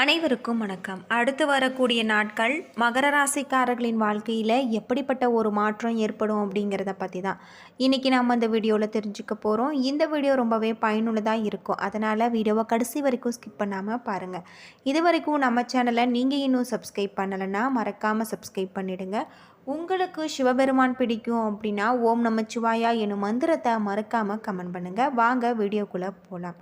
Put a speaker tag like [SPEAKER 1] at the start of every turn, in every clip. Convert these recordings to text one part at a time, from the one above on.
[SPEAKER 1] அனைவருக்கும் வணக்கம். அடுத்து வரக்கூடிய நாட்கள் மகர ராசிக்காரர்களின் வாழ்க்கையில் எப்படிப்பட்ட ஒரு மாற்றம் ஏற்படும் அப்படிங்கிறத பற்றி தான். இன்றைக்கி நம்ம இந்த வீடியோவில் தெரிஞ்சுக்க போகிறோம் இந்த வீடியோ ரொம்பவே பயனுள்ளதாக இருக்கும். அதனால் வீடியோவை கடைசி வரைக்கும் ஸ்கிப் பண்ணாமல் பாருங்கள் இது வரைக்கும் நம்ம சேனலை நீங்கள் இன்னும் சப்ஸ்கிரைப் பண்ணலைன்னா மறக்காமல் சப்ஸ்கிரைப் பண்ணிவிடுங்க உங்களுக்கு சிவபெருமான் பிடிக்கும் அப்படின்னா ஓம் நமச்சிவாயா எனும் மந்திரத்தை மறக்காமல் கமெண்ட் பண்ணுங்கள் வாங்க வீடியோக்குள்ளே போகலாம்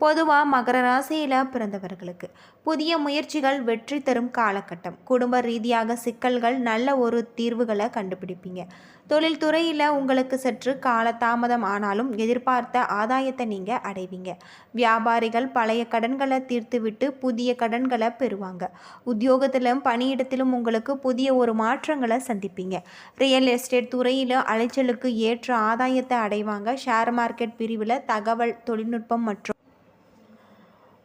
[SPEAKER 1] பொதுவாக மகர ராசியில் பிறந்தவர்களுக்கு. புதிய முயற்சிகள் வெற்றி தரும் காலகட்டம். குடும்ப ரீதியாக சிக்கல்கள் நல்ல ஒரு தீர்வுகளை கண்டுபிடிப்பீங்க. தொழில் துறையில் உங்களுக்கு சற்று காலதாமதம் ஆனாலும் எதிர்பார்த்த ஆதாயத்தை நீங்கள் அடைவீங்க. வியாபாரிகள் பழைய கடன்களை தீர்த்துவிட்டு புதிய கடன்களை பெறுவாங்க. உத்தியோகத்திலும் பணியிடத்திலும் உங்களுக்கு புதிய ஒரு மாற்றங்களை சந்திப்பீங்க. ரியல் எஸ்டேட் துறையில் அலைச்சலுக்கு ஏற்ற ஆதாயத்தை அடைவாங்க. ஷேர் மார்க்கெட் பிரிவில் தகவல் தொழில்நுட்பம் மற்றும்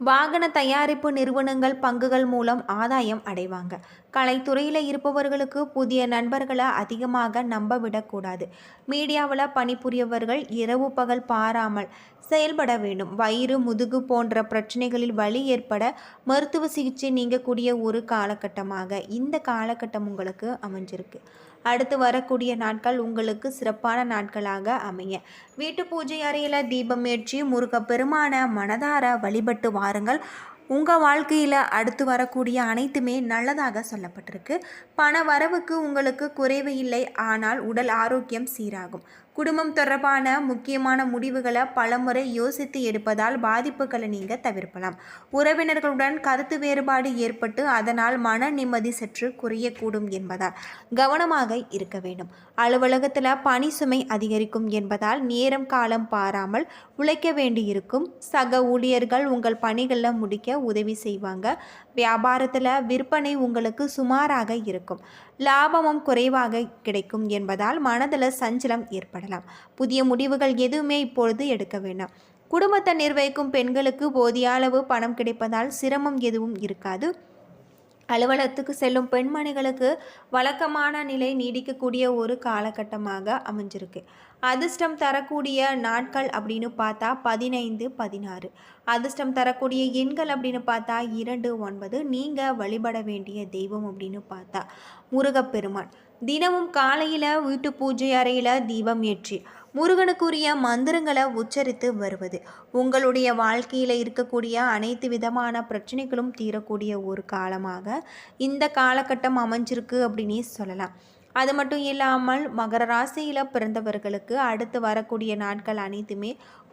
[SPEAKER 1] வாகன தயாரிப்பு நிறுவனங்கள் பங்குகள் மூலம் ஆதாயம் அடைவாங்க. கலைத்துறையில் இருப்பவர்களுக்கு புதிய நண்பர்களை அதிகமாக நம்ப விடக்கூடாது மீடியாவில் பணிபுரியவர்கள் இரவு பகல் பாராமல் செயல்பட வேண்டும். வயிறு முதுகு போன்ற பிரச்சனைகளில் வலி ஏற்பட மருத்துவ சிகிச்சை நீங்கக்கூடிய ஒரு காலகட்டமாக இந்த காலகட்டம் உங்களுக்கு அமைஞ்சிருக்கு. அடுத்து வரக்கூடிய நாட்கள் உங்களுக்கு சிறப்பான நாட்களாக அமைய. வீட்டு பூஜை அறையில் தீபம் ஏற்றி முருகப்பெருமான மனதார வழிபட்டு வாருங்கள். உங்கள் வாழ்க்கையில் அடுத்து வரக்கூடிய அனைத்துமே நல்லதாக சொல்லப்பட்டிருக்கு. பண வரவுக்கு உங்களுக்கு குறைவு இல்லை. ஆனால் உடல் ஆரோக்கியம் சீராகும். குடும்பம் தொடர்பான முக்கியமான முடிவுகளை பலமுறை யோசித்து எடுப்பதால் பாதிப்புகளை நீங்கள் தவிர்க்கலாம். உறவினர்களுடன் கருத்து வேறுபாடு ஏற்பட்டு அதனால் மன நிம்மதி சற்று குறையக்கூடும் என்பதால் கவனமாக இருக்க வேண்டும். அலுவலகத்தில் பணி சுமை அதிகரிக்கும் என்பதால் நேரம் காலம் பாராமல் உழைக்க வேண்டியிருக்கும். சக ஊழியர்கள் உங்கள் பணிகளில் முடிக்க உதவி செய்வாங்க. வியாபாரத்தில் விற்பனை உங்களுக்கு சுமாராக இருக்கும். லாபமும் குறைவாக கிடைக்கும் என்பதால் மனதில் சஞ்சலம் ஏற்படலாம். புதிய முடிவுகள் எதுவுமே இப்பொழுது எடுக்க வேண்டாம். குடும்பத்தை நிர்வகிக்கும் பெண்களுக்கு போதிய அளவு பணம் கிடைப்பதால் சிரமம் எதுவும் இருக்காது. அலுவலகத்துக்கு செல்லும் பெண்மணிகளுக்கு வழக்கமான நிலை நீடிக்கக்கூடிய ஒரு காலகட்டமாக அமைஞ்சிருக்கு. அதிர்ஷ்டம் தரக்கூடிய நாட்கள் அப்படின்னு பார்த்தா பதினைந்து பதினாறு. அதிர்ஷ்டம் தரக்கூடிய எண்கள் அப்படின்னு பார்த்தா இரண்டு ஒன்பது. நீங்கள் வழிபட வேண்டிய தெய்வம் அப்படின்னு பார்த்தா முருகப்பெருமான். தினமும் காலையில் வீட்டு பூஜை அறையில் தீபம் ஏற்றி முருகனுக்குரிய மந்திரங்களை உச்சரித்து வருவது. உங்களுடைய வாழ்க்கையில் இருக்கக்கூடிய அனைத்து விதமான பிரச்சனைகளும் தீரக்கூடிய ஒரு காலமாக இந்த காலகட்டம் அமைஞ்சிருக்கு அப்படின்னே சொல்லலாம். அது மட்டும் இல்லாமல் மகர ராசியில் பிறந்தவர்களுக்கு அடுத்து வரக்கூடிய நாட்கள் அனைத்துமே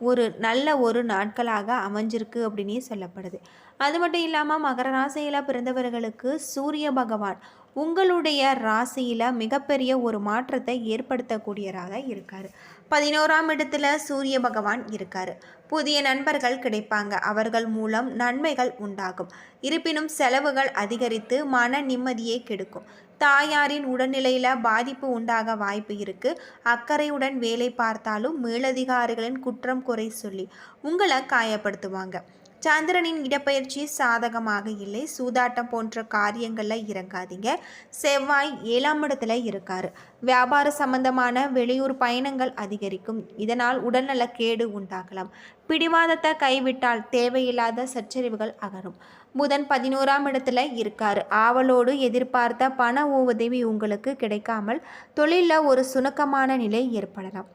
[SPEAKER 1] ஒரு நல்ல ஒரு நாட்களாக அமைஞ்சிருக்கு அப்படின்னே சொல்லப்படுது. அது மட்டும் இல்லாமல் மகர ராசியில் பிறந்தவர்களுக்கு சூரிய பகவான் உங்களுடைய ராசியில் மிகப்பெரிய ஒரு மாற்றத்தை ஏற்படுத்தக்கூடியவராக இருக்கார். பதினோராம் இடத்துல சூரிய பகவான் இருக்கார். புதிய நண்பர்கள் கிடைப்பாங்க. அவர்கள் மூலம் நன்மைகள் உண்டாகும். இருப்பினும் செலவுகள் அதிகரித்து மன நிம்மதியை கெடுக்கும். தாயாரின் உடல்நிலையில் பாதிப்பு உண்டாக வாய்ப்பு இருக்குது அக்கறையுடன் வேலை பார்த்தாலும் மேலதிகாரிகளின் குற்றம் குறை சொல்லி உங்களை காயப்படுத்துவாங்க. சந்திரனின் இடப்பெயர்ச்சி சாதகமாக இல்லை. சூதாட்டம் போன்ற காரியங்களில் இறங்காதீங்க. செவ்வாய் ஏழாம் இடத்துல இருக்கார். வியாபார சம்பந்தமான வெளியூர் பயணங்கள் அதிகரிக்கும். இதனால் உடல்நல கேடு உண்டாகலாம். பிடிவாதத்தை கைவிட்டால் தேவையில்லாத சச்சரிவுகள் அகரும். புதன் பதினோராம் இடத்துல இருக்கார். ஆவலோடு எதிர்பார்த்த பண உதவி உங்களுக்கு கிடைக்காமல் தொழிலில் ஒரு சுணக்கமான நிலை ஏற்படலாம்.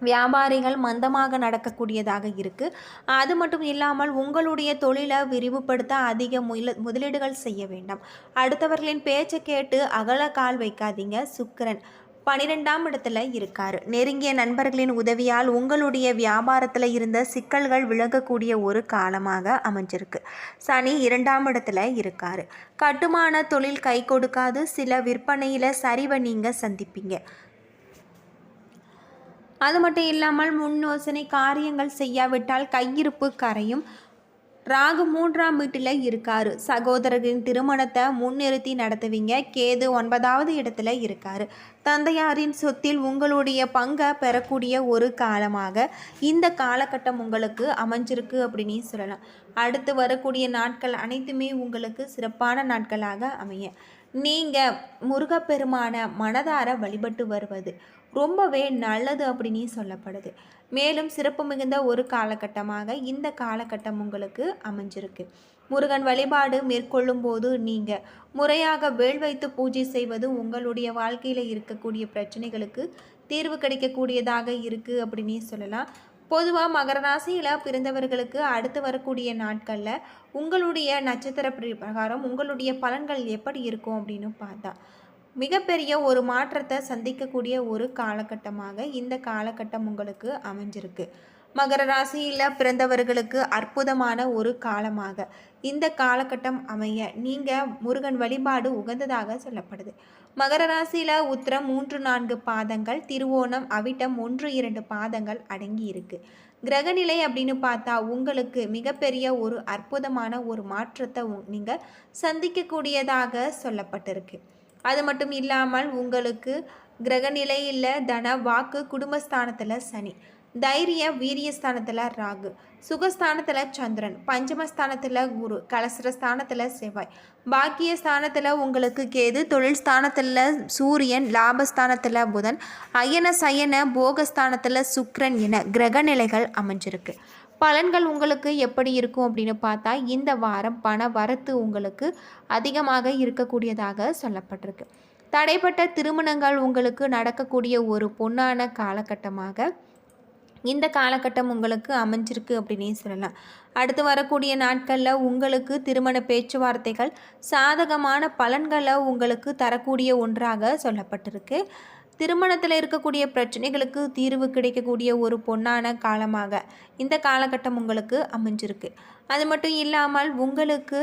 [SPEAKER 1] வியாபாரிகள் மந்தமாக நடக்கக்கூடியதாக இருக்குது அது மட்டும் இல்லாமல் உங்களுடைய தொழிலை விரிவுபடுத்த அதிக முயல முதலீடுகள் செய்ய வேண்டாம். அடுத்தவர்களின் பேச்சை கேட்டு அகல கால் வைக்காதீங்க. சுக்கரன் பனிரெண்டாம் இடத்துல இருக்காரு. நெருங்கிய நண்பர்களின் உதவியால் உங்களுடைய வியாபாரத்தில் இருந்த சிக்கல்கள் விலகக்கூடிய ஒரு காலமாக அமைஞ்சிருக்கு. சனி இரண்டாம் இடத்துல இருக்காரு. கட்டுமான தொழில் கை கொடுக்காது. சில விற்பனையில் சரிவை நீங்கள் சந்திப்பீங்க. அது மட்டும் இல்லாமல் முன் யோசனை காரியங்கள் செய்யாவிட்டால் கையிருப்பு கரையும். ராகு மூன்றாம் வீட்டில் இருக்காரு. சகோதரரின் திருமணத்தை முன்னிறுத்தி நடத்துவீங்க. கேது ஒன்பதாவது இடத்துல இருக்காரு. தந்தையாரின் சொத்தில் உங்களுடைய பங்கை பெறக்கூடிய ஒரு காலமாக இந்த காலகட்டம் உங்களுக்கு அமைஞ்சிருக்கு அப்படின்னு சொல்லலாம். அடுத்து வரக்கூடிய நாட்கள் அனைத்துமே உங்களுக்கு சிறப்பான நாட்களாக அமைய. நீங்கள் முருகப்பெருமான மனதார வழிபட்டு வருவது. ரொம்பவே நல்லது அப்படின்னு சொல்லப்படுது. மேலும் சிறப்பு மிகுந்த ஒரு காலகட்டமாக இந்த காலகட்டம் உங்களுக்கு அமைஞ்சிருக்கு. முருகன் வழிபாடு மேற்கொள்ளும் போது நீங்கள் முறையாக வேல் வைத்து பூஜை செய்வது உங்களுடைய வாழ்க்கையில் இருக்கக்கூடிய பிரச்சனைகளுக்கு தீர்வு கிடைக்கக்கூடியதாக இருக்குது அப்படின்னே சொல்லலாம். பொதுவாக மகர ராசியில் பிறந்தவர்களுக்கு அடுத்து வரக்கூடிய நாட்களில் உங்களுடைய நட்சத்திர பிர- பிரகாரம் உங்களுடைய பலன்கள் எப்படி இருக்கும் அப்படின்னு பார்த்தா மிகப்பெரிய ஒரு மாற்றத்தை சந்திக்கக்கூடிய ஒரு காலகட்டமாக இந்த காலகட்டம் உங்களுக்கு அமைஞ்சிருக்கு. மகர ராசியில் பிறந்தவர்களுக்கு அற்புதமான ஒரு காலமாக இந்த காலகட்டம் அமைய நீங்கள் முருகன் வழிபாடு உகந்ததாக சொல்லப்படுது. மகர ராசியில் உத்திரம் மூன்று நான்கு பாதங்கள் திருவோணம் அவிட்டம் ஒன்று இரண்டு பாதங்கள் அடங்கி இருக்கு. கிரகநிலை அப்படின்னு பார்த்தா உங்களுக்கு மிகப்பெரிய ஒரு அற்புதமான ஒரு மாற்றத்தை நீங்கள் சந்திக்கக்கூடியதாக சொல்லப்பட்டிருக்கு. அது மட்டும் இல்லாமல் உங்களுக்கு கிரகநிலையில் தன வாக்கு குடும்பஸ்தானத்தில் சனி தைரிய வீரியஸ்தானத்தில் ராகு சுகஸ்தானத்தில் சந்திரன் பஞ்சமஸ்தானத்தில் குரு கலசரஸ்தானத்தில் செவ்வாய். பாக்கிய ஸ்தானத்தில் உங்களுக்கு கேது தொழில் ஸ்தானத்தில் சூரியன் லாபஸ்தானத்தில் புதன் அயன சயன போகஸ்தானத்தில் சுக்ரன் என கிரகநிலைகள் அமைஞ்சிருக்கு. பலன்கள் உங்களுக்கு எப்படி இருக்கும் அப்படின்னு பார்த்தா இந்த வாரம் பண வரத்து உங்களுக்கு அதிகமாக இருக்கக்கூடியதாக சொல்லப்பட்டிருக்கு. தடைப்பட்ட திருமணங்கள் உங்களுக்கு நடக்கக்கூடிய ஒரு பொன்னான காலகட்டமாக இந்த காலகட்டம் உங்களுக்கு அமைஞ்சிருக்கு அப்படின்னே சொல்லலாம். அடுத்து வரக்கூடிய நாட்களில் உங்களுக்கு திருமண பேச்சுவார்த்தைகள் சாதகமான பலன்களை உங்களுக்கு தரக்கூடிய ஒன்றாக சொல்லப்பட்டிருக்கு. திருமணத்தில் இருக்கக்கூடிய பிரச்சனைகளுக்கு தீர்வு கிடைக்கக்கூடிய ஒரு பொன்னான காலமாக இந்த காலகட்டம் உங்களுக்கு அமைஞ்சிருக்கு. அது மட்டும் இல்லாமல் உங்களுக்கு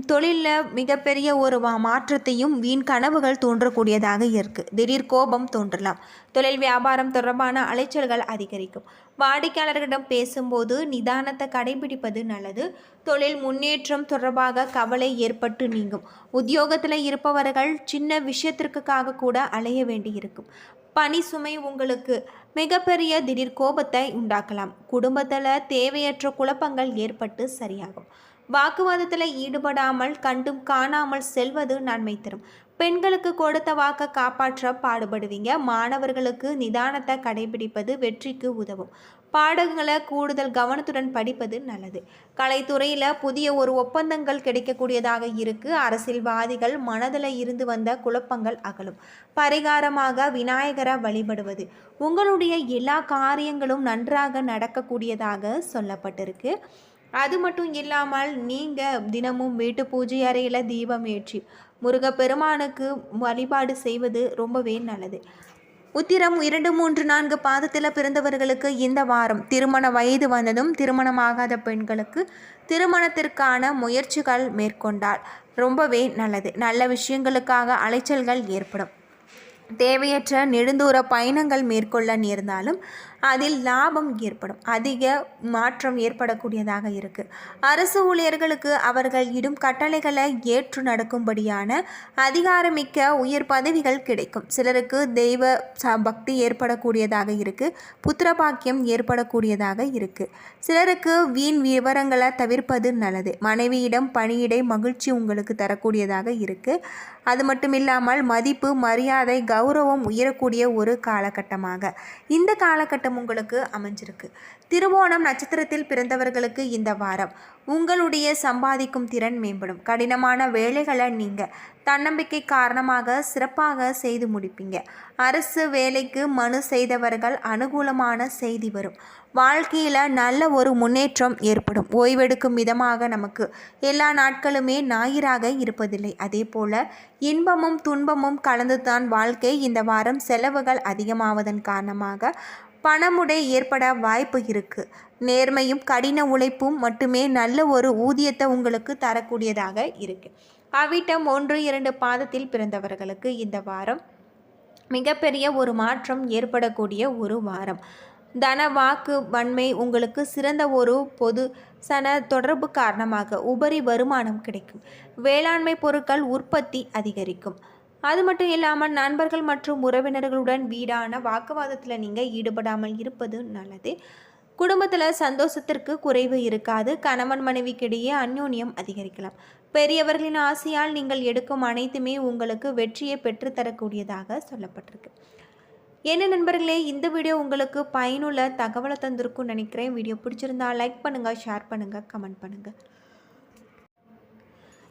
[SPEAKER 1] தொழிலில் மிகப்பெரிய ஒரு மாற்றத்தையும் வீண் கனவுகள் தோன்றக்கூடியதாக இருக்குது திடீர் கோபம் தோன்றலாம். தொழில் வியாபாரம் தொடர்பான அலைச்சல்கள் அதிகரிக்கும். வாடிக்கையாளர்களிடம் பேசும்போது நிதானத்தை கடைபிடிப்பது நல்லது. தொழில் முன்னேற்றம் தொடர்பாக கவலை ஏற்பட்டு நீங்கும். உத்தியோகத்தில் இருப்பவர்கள் சின்ன விஷயத்திற்காக கூட அலைய வேண்டியிருக்கும். பணி சுமை உங்களுக்கு மிகப்பெரிய திடீர் கோபத்தை உண்டாக்கலாம். குடும்பத்தில் தேவையற்ற குழப்பங்கள் ஏற்பட்டு சரியாகும். வாக்குவாதத்தில் ஈடுபடாமல் கண்டும் காணாமல் செல்வது நன்மை தரும் பெண்களுக்கு கொடுத்த வாக்கை காப்பாற்ற பாடுபடுவீங்க. மாணவர்களுக்கு நிதானத்தை கடைபிடிப்பது வெற்றிக்கு உதவும். பாடங்களை கூடுதல் கவனத்துடன் படிப்பது நல்லது. கலைத்துறையில் புதிய ஒரு ஒப்பந்தங்கள் கிடைக்கக்கூடியதாக இருக்கு. அரசியல்வாதிகள் மனதில் இருந்து வந்த குழப்பங்கள் அகலும். பரிகாரமாக விநாயகரை வழிபடுவது. உங்களுடைய எல்லா காரியங்களும் நன்றாக நடக்கக்கூடியதாக சொல்லப்பட்டிருக்கு. அது மட்டும் இல்லாமல் நீங்கள் தினமும் வீட்டு பூஜை அறையில் தீபம் ஏற்றி முருகப்பெருமானுக்கு வழிபாடு செய்வது ரொம்பவே நல்லது. உத்திரம் இரண்டு மூன்று நான்கு பாதத்தில் பிறந்தவர்களுக்கு இந்த வாரம் திருமண வயது வந்ததும் திருமணமாகாத பெண்களுக்கு திருமணத்திற்கான முயற்சிகள் மேற்கொண்டால் ரொம்பவே நல்லது. நல்ல விஷயங்களுக்காக அலைச்சல்கள் ஏற்படும். தேவையற்ற நெடுந்தூர பயணங்கள் மேற்கொள்ள நேர்ந்தாலும் அதில் லாபம் ஏற்படும். அதிக மாற்றம் ஏற்படக்கூடியதாக இருக்குது அரசு ஊழியர்களுக்கு அவர்கள் இடும் கட்டளைகளை ஏற்று நடக்கும்படியான அதிகாரமிக்க உயர் பதவிகள் கிடைக்கும். சிலருக்கு தெய்வ பக்தி ஏற்படக்கூடியதாக இருக்குது புத்திரபாக்கியம் ஏற்படக்கூடியதாக இருக்குது சிலருக்கு வீண் விவரங்களை தவிர்ப்பது நல்லது. மனைவியிடம் பணியிடை மகிழ்ச்சி உங்களுக்கு தரக்கூடியதாக இருக்குது அது மட்டும் இல்லாமல் மதிப்பு மரியாதை கௌரவம் உயரக்கூடிய ஒரு காலகட்டமாக. இந்த காலகட்டம் உங்களுக்கு அமைஞ்சிருக்கு. திருவோணம் நட்சத்திரத்தில் பிறந்தவர்களுக்கு இந்த வாரம். உங்களுடைய சம்பாதிக்கும் திறன் மேம்படும். கடினமான வேலைகளை நீங்கள் தன்னம்பிக்கை காரணமாக சிறப்பாக செய்து முடிப்பீங்க. அரசு வேலைக்கு மனு செய்தவர்கள் அனுகூலமான செய்தி வரும். வாழ்க்கையில் நல்ல ஒரு முன்னேற்றம் ஏற்படும். ஓய்வெடுக்கும் விதமாக நமக்கு எல்லா நாட்களுமே ஞாயிறாக இருப்பதில்லை. அதே போல் இன்பமும் துன்பமும் கலந்துதான் வாழ்க்கை இந்த வாரம் செலவுகள் அதிகமாவதன் காரணமாக பணமுடை ஏற்பட வாய்ப்பு இருக்குது நேர்மையும் கடின உழைப்பும் மட்டுமே நல்ல ஒரு ஊதியத்தை உங்களுக்கு தரக்கூடியதாக இருக்குது அவிட்டம் ஒன்று இரண்டு பாதத்தில் பிறந்தவர்களுக்கு இந்த வாரம் மிகப்பெரிய ஒரு மாற்றம் ஏற்படக்கூடிய ஒரு வாரம். தன வாக்கு வன்மை உங்களுக்கு சிறந்த ஒரு பொது சன தொடர்பு காரணமாக உபரி வருமானம் கிடைக்கும். வேளாண்மை பொருட்கள் உற்பத்தி அதிகரிக்கும். அது மட்டும் இல்லாமல் நண்பர்கள் மற்றும் உறவினர்களுடன் வீடான வாக்குவாதத்தில் நீங்கள் ஈடுபடாமல் இருப்பது நல்லது. குடும்பத்தில் சந்தோஷத்திற்கு குறைவு இருக்காது. கணவன் மனைவிக்கிடையே அந்யோன்யம் அதிகரிக்கலாம். பெரியவர்களின் ஆசையால் நீங்கள் எடுக்கும் அனைத்துமே உங்களுக்கு வெற்றியை பெற்றுத்தரக்கூடியதாக சொல்லப்பட்டிருக்கு. என்ன நண்பர்களே இந்த வீடியோ உங்களுக்கு பயனுள்ள தகவலை தந்திருக்கும்னு நினைக்கிறேன். வீடியோ பிடிச்சிருந்தா லைக் பண்ணுங்கள் ஷேர் பண்ணுங்கள் கமெண்ட் பண்ணுங்கள்